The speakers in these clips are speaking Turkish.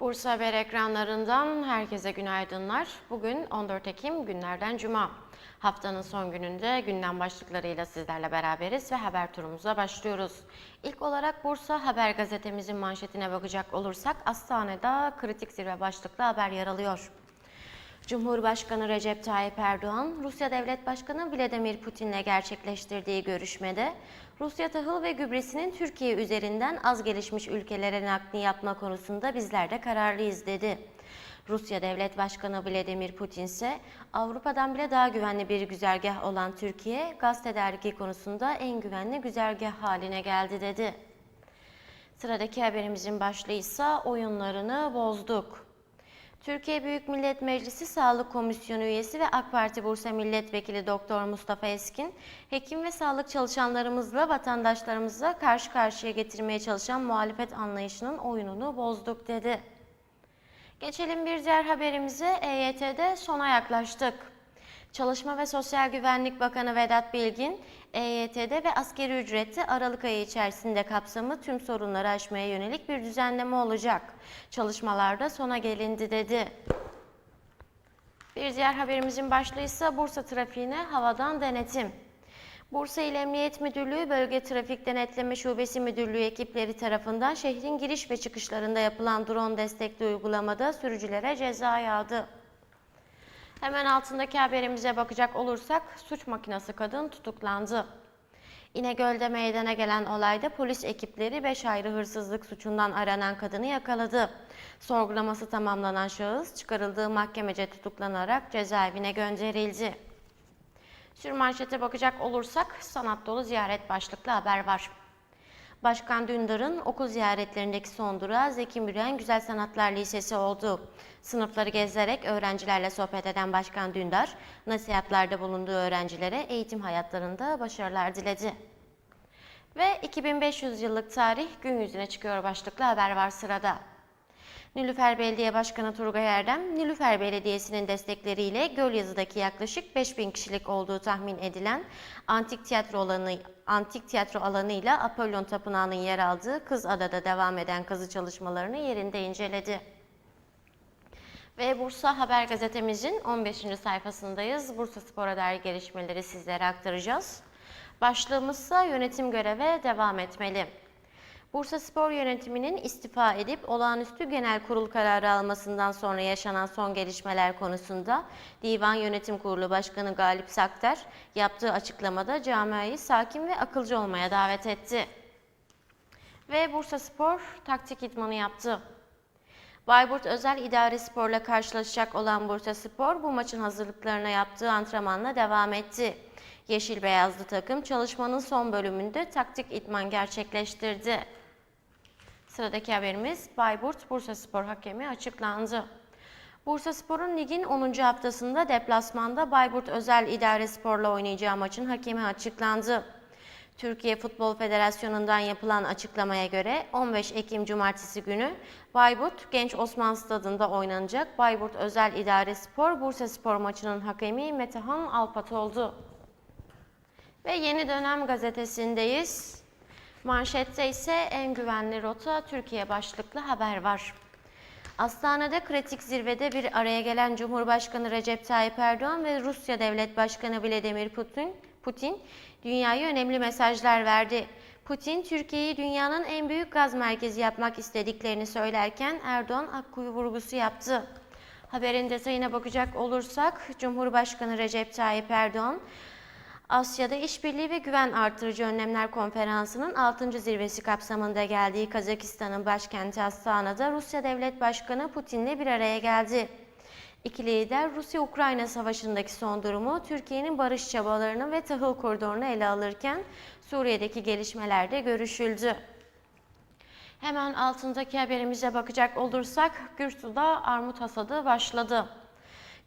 Bursa Haber ekranlarından herkese günaydınlar. Bugün 14 Ekim günlerden Cuma. Haftanın son gününde gündem başlıklarıyla sizlerle beraberiz ve haber turumuza başlıyoruz. İlk olarak Bursa Haber gazetemizin manşetine bakacak olursak Astana'da kritik zirve başlıklı haber yer alıyor. Cumhurbaşkanı Recep Tayyip Erdoğan, Rusya Devlet Başkanı Vladimir Putin'le gerçekleştirdiği görüşmede Rusya tahıl ve gübresinin Türkiye üzerinden az gelişmiş ülkelere naklini yapma konusunda bizler de kararlıyız dedi. Rusya Devlet Başkanı Vladimir Putin ise Avrupa'dan bile daha güvenli bir güzergah olan Türkiye, gaz tedariki konusunda en güvenli güzergah haline geldi dedi. Sıradaki haberimizin başlığı ise oyunlarını bozduk. Türkiye Büyük Millet Meclisi Sağlık Komisyonu üyesi ve AK Parti Bursa Milletvekili Doktor Mustafa Eskin, hekim ve sağlık çalışanlarımızla vatandaşlarımızla karşı karşıya getirmeye çalışan muhalefet anlayışının oyununu bozduk dedi. Geçelim bir diğer haberimize EYT'de sona yaklaştık. Çalışma ve Sosyal Güvenlik Bakanı Vedat Bilgin, EYT'de ve askeri ücrette Aralık ayı içerisinde kapsamı tüm sorunları aşmaya yönelik bir düzenleme olacak. Çalışmalarda sona gelindi dedi. Bir diğer haberimizin başlığı ise Bursa trafiğine havadan denetim. Bursa İl Emniyet Müdürlüğü Bölge Trafik Denetleme Şubesi Müdürlüğü ekipleri tarafından şehrin giriş ve çıkışlarında yapılan drone destekli uygulamada sürücülere ceza yağdı. Hemen altındaki haberimize bakacak olursak suç makinası kadın tutuklandı. İnegöl'de meydana gelen olayda polis ekipleri 5 ayrı hırsızlık suçundan aranan kadını yakaladı. Sorgulaması tamamlanan şahıs çıkarıldığı mahkemece tutuklanarak cezaevine gönderildi. Sürmanşete bakacak olursak sanat dolu ziyaret başlıklı haber var. Başkan Dündar'ın okul ziyaretlerindeki son durağı Zeki Müren Güzel Sanatlar Lisesi oldu. Sınıfları gezerek öğrencilerle sohbet eden Başkan Dündar, nasihatlarda bulunduğu öğrencilere eğitim hayatlarında başarılar diledi. Ve 2500 yıllık tarih gün yüzüne çıkıyor başlıklı haber var sırada. Nilüfer Belediye Başkanı Turgay Erdem, Nilüfer Belediyesi'nin destekleriyle Gölyazı'daki yaklaşık 5000 kişilik olduğu tahmin edilen antik tiyatro alanı antik tiyatro alanıyla Apollon Tapınağı'nın yer aldığı Kızada'da devam eden kazı çalışmalarını yerinde inceledi. Ve Bursa Haber gazetemizin 15. sayfasındayız. Bursa Spor'a dair gelişmeleri sizlere aktaracağız. Başlığımızsa yönetim göreve devam etmeli. Bursa Spor Yönetimi'nin istifa edip olağanüstü genel kurul kararı almasından sonra yaşanan son gelişmeler konusunda Divan Yönetim Kurulu Başkanı Galip Saktar yaptığı açıklamada camiayı sakin ve akılcı olmaya davet etti. Ve Bursa Spor taktik idmanı yaptı. Bayburt Özel İdare Spor'la karşılaşacak olan Bursa Spor bu maçın hazırlıklarına yaptığı antrenmanla devam etti. Yeşil beyazlı takım çalışmanın son bölümünde taktik idman gerçekleştirdi. Sıradaki haberimiz Bayburt Bursa Spor hakemi açıklandı. Bursa Spor'un ligin 10. haftasında deplasmanda Bayburt Özel İdare Spor'la oynayacağı maçın hakemi açıklandı. Türkiye Futbol Federasyonu'ndan yapılan açıklamaya göre 15 Ekim Cumartesi günü Bayburt Genç Osman Stadı'nda oynanacak Bayburt Özel İdare Spor Bursa Spor maçının hakemi Metehan Alpat oldu. Ve Yeni Dönem gazetesindeyiz. Manşette ise en güvenli rota Türkiye başlıklı haber var. Astana'da kritik zirvede bir araya gelen Cumhurbaşkanı Recep Tayyip Erdoğan ve Rusya Devlet Başkanı Vladimir Putin, Putin dünyaya önemli mesajlar verdi. Putin, Türkiye'yi dünyanın en büyük gaz merkezi yapmak istediklerini söylerken Erdoğan Akkuyu vurgusu yaptı. Haberin detayına bakacak olursak Cumhurbaşkanı Recep Tayyip Erdoğan, Asya'da İşbirliği ve Güven Artırıcı Önlemler Konferansı'nın 6. zirvesi kapsamında geldiği Kazakistan'ın başkenti Astana'da Rusya Devlet Başkanı Putin'le bir araya geldi. İki lider Rusya-Ukrayna savaşındaki son durumu, Türkiye'nin barış çabalarını ve tahıl koridorunu ele alırken Suriye'deki gelişmelerde görüşüldü. Hemen altındaki haberimize bakacak olursak Gürsü'de armut hasadı başladı.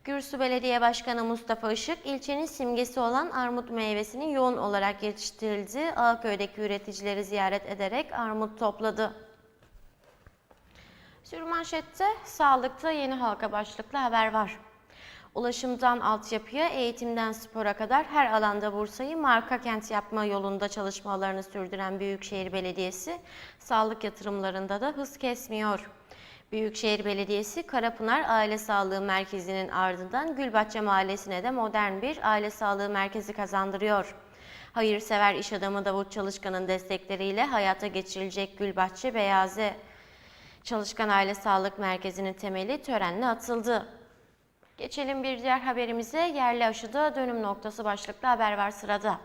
Gürsü Belediye Başkanı Mustafa Işık, ilçenin simgesi olan armut meyvesinin yoğun olarak yetiştirildiği Ağköy'deki üreticileri ziyaret ederek armut topladı. Sürmanşette sağlıkta yeni halka başlıklı haber var. Ulaşımdan altyapıya, eğitimden spora kadar her alanda Bursa'yı marka kent yapma yolunda çalışmalarını sürdüren Büyükşehir Belediyesi, sağlık yatırımlarında da hız kesmiyor. Büyükşehir Belediyesi Karapınar Aile Sağlığı Merkezi'nin ardından Gülbahçe Mahallesi'ne de modern bir aile sağlığı merkezi kazandırıyor. Hayırsever iş adamı Davut Çalışkan'ın destekleriyle hayata geçirilecek Gülbahçe Beyazi Çalışkan Aile Sağlık Merkezi'nin temeli törenle atıldı. Geçelim bir diğer haberimize. Yerli aşıda dönüm noktası başlıklı haber var sırada.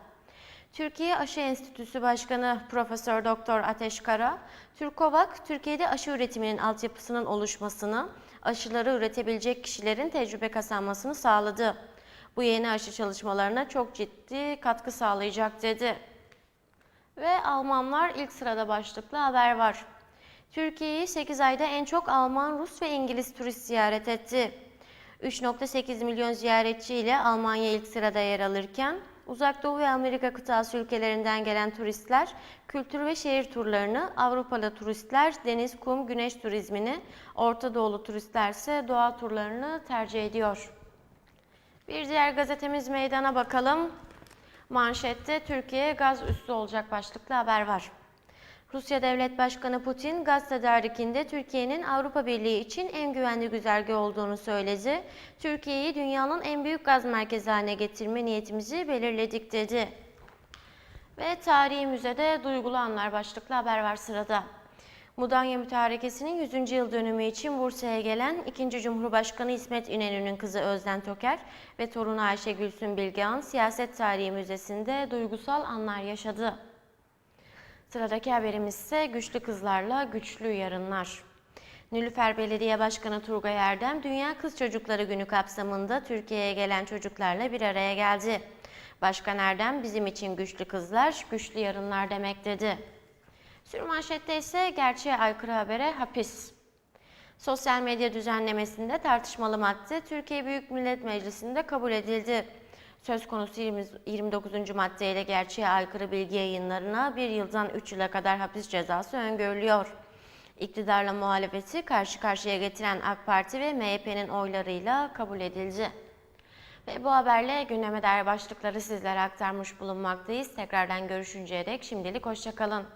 Türkiye Aşı Enstitüsü Başkanı Profesör Doktor Ateş Kara, Türkovak, Türkiye'de aşı üretiminin altyapısının oluşmasını, aşıları üretebilecek kişilerin tecrübe kazanmasını sağladı. Bu yeni aşı çalışmalarına çok ciddi katkı sağlayacak dedi. Ve Almanlar ilk sırada başlıklı haber var. Türkiye'yi 8 ayda en çok Alman, Rus ve İngiliz turist ziyaret etti. 3.8 milyon ziyaretçi ile Almanya ilk sırada yer alırken, Uzak Doğu ve Amerika kıtası ülkelerinden gelen turistler kültür ve şehir turlarını, Avrupalı turistler deniz, kum, güneş turizmini, Orta Doğulu turistler ise doğa turlarını tercih ediyor. Bir diğer gazetemiz meydana bakalım. Manşette Türkiye gaz üstü olacak başlıklı haber var. Rusya Devlet Başkanı Putin gaz tedarikinde Türkiye'nin Avrupa Birliği için en güvenli güzergah olduğunu söyledi. Türkiye'yi dünyanın en büyük gaz merkezi haline getirme niyetimizi belirledik dedi. Ve tarihi müzede duygulu anlar başlıklı haber var sırada. Mudanya Mütarekesi'nin 100. yıl dönümü için Bursa'ya gelen 2. Cumhurbaşkanı İsmet İnönü'nün kızı Özden Toker ve torunu Ayşe Gülsün Bilgehan Siyaset Tarihi Müzesi'nde duygusal anlar yaşadı. Sıradaki haberimiz ise güçlü kızlarla güçlü yarınlar. Nilüfer Belediye Başkanı Turgay Erdem, Dünya Kız Çocukları Günü kapsamında Türkiye'ye gelen çocuklarla bir araya geldi. Başkan Erdem, bizim için güçlü kızlar, güçlü yarınlar demek dedi. Sürmanşette ise gerçeğe aykırı habere hapis. Sosyal medya düzenlemesinde tartışmalı madde Türkiye Büyük Millet Meclisi'nde kabul edildi. Söz konusu 20 29. maddeyle gerçeğe aykırı bilgi yayınlarına bir yıldan 3 yıla kadar hapis cezası öngörülüyor. İktidarla muhalefeti karşı karşıya getiren AK Parti ve MHP'nin oylarıyla kabul edildi. Ve bu haberle gündeme dair başlıkları sizlere aktarmış bulunmaktayız. Tekrardan görüşünceye dek şimdilik hoşçakalın.